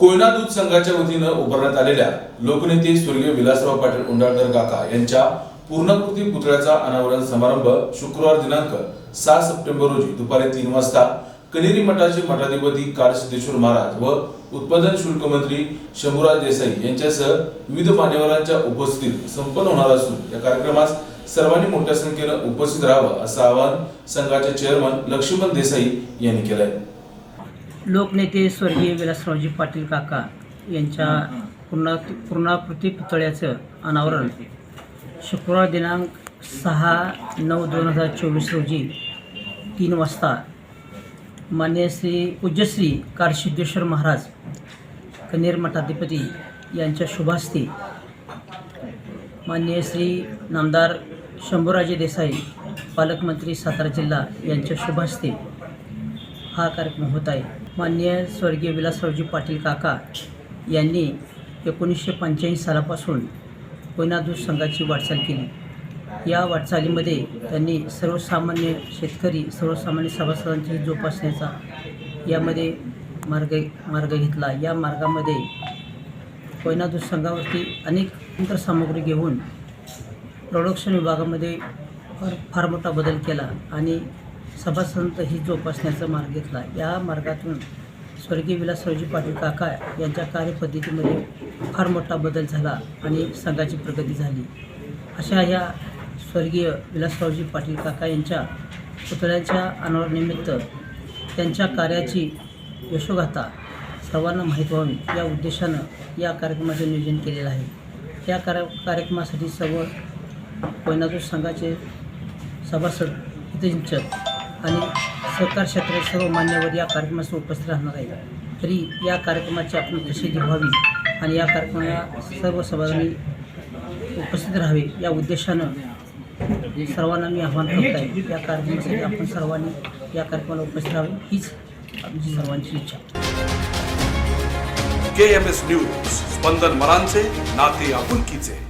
कोयना दूध संघाच्या वतीनं उभारण्यात आलेल्या लोकनेते स्वर्गीय विलासराव पाटील उंडाळकर काका यांच्या पूर्णाकृती पुतळ्याचा अनावरण समारंभ शुक्रवार दिनांक सहा सप्टेंबर रोजी दुपारी तीन वाजता कनेरी मठाचे मठाधिपती कारसिद्धेश्वर महाराज व उत्पादन शुल्क मंत्री शंभूराज देसाई यांच्यासह विविध मान्यवरांच्या उपस्थितीत संपन्न होणार असून या कार्यक्रमास सर्वांनी मोठ्या संख्येनं उपस्थित राहावं असं आवाहन संघाचे चेअरमन लक्ष्मण देसाई यांनी केलंय. लोकनेते स्वर्गीय विलासरावजी पाटील काका यांच्या पूर्णा पूर्णाकृती पुतळ्याचं अनावरण. शुक्रवार दिनांक सहा नऊ दोन हजार चोवीस रोजी तीन वाजता मान्य श्री पूज्यश्री कारसिद्धेश्वर महाराज कनेर मठाधिपती यांच्या शुभास्ती मान्य श्री नामदार शंभूराजे देसाई पालकमंत्री सातारा जिल्हा यांच्या शुभास्ती. हा कार्यक्रम होत आहे. मान्य स्वर्गीय विलासरावजी पाटील काका यांनी एकोणीसशे पंच्याऐंशी सालापासून कोयनादूर संघाची वाटचाल केली. या वाटचालीमध्ये त्यांनी सर्वसामान्य शेतकरी सर्वसामान्य सभासदांची जोपासण्याचा यामध्ये मार्ग मार्ग घेतला. या मार्गामध्ये कोयनादूर संघावरती अनेक यंत्रसामुग्री घेऊन प्रोडक्शन विभागामध्ये फार फार मोठा बदल केला आणि सभासंत ही जोपासण्याचा मार्ग घेतला. या मार्गातून स्वर्गीय विलासरावजी पाटील काका यांच्या कार्यपद्धतीमध्ये फार मोठा बदल झाला आणि संघाची प्रगती झाली. अशा या स्वर्गीय विलासरावजी पाटील काका यांच्या पुतळ्याच्या अनावरनिमित्त त्यांच्या कार्याची यशोगाथा सर्वांना माहीत व्हावी या उद्देशानं या कार्यक्रमाचे नियोजन केलेलं आहे. या कार्य कार्यक्रमासाठी सर्व कोयनादूर संघाचे सभासद हितचिंतक आणि सहकार क्षेत्रात सर्व मान्यवर या कार्यक्रमास उपस्थित राहणार आहेत तरी या कार्यक्रमाची आपण प्रसिद्धी व्हावी आणि या कार्यक्रमाला सर्व सभासदांनी उपस्थित राहावे या उद्देशानं सर्वांना मी आव्हान करत आहे. या कार्यक्रमासाठी आपण सर्वांनी या कार्यक्रमाला उपस्थित राहावे हीच आमची सर्वांची इच्छा. K M S news Spandan मरांचे नाते आपुलकीचे.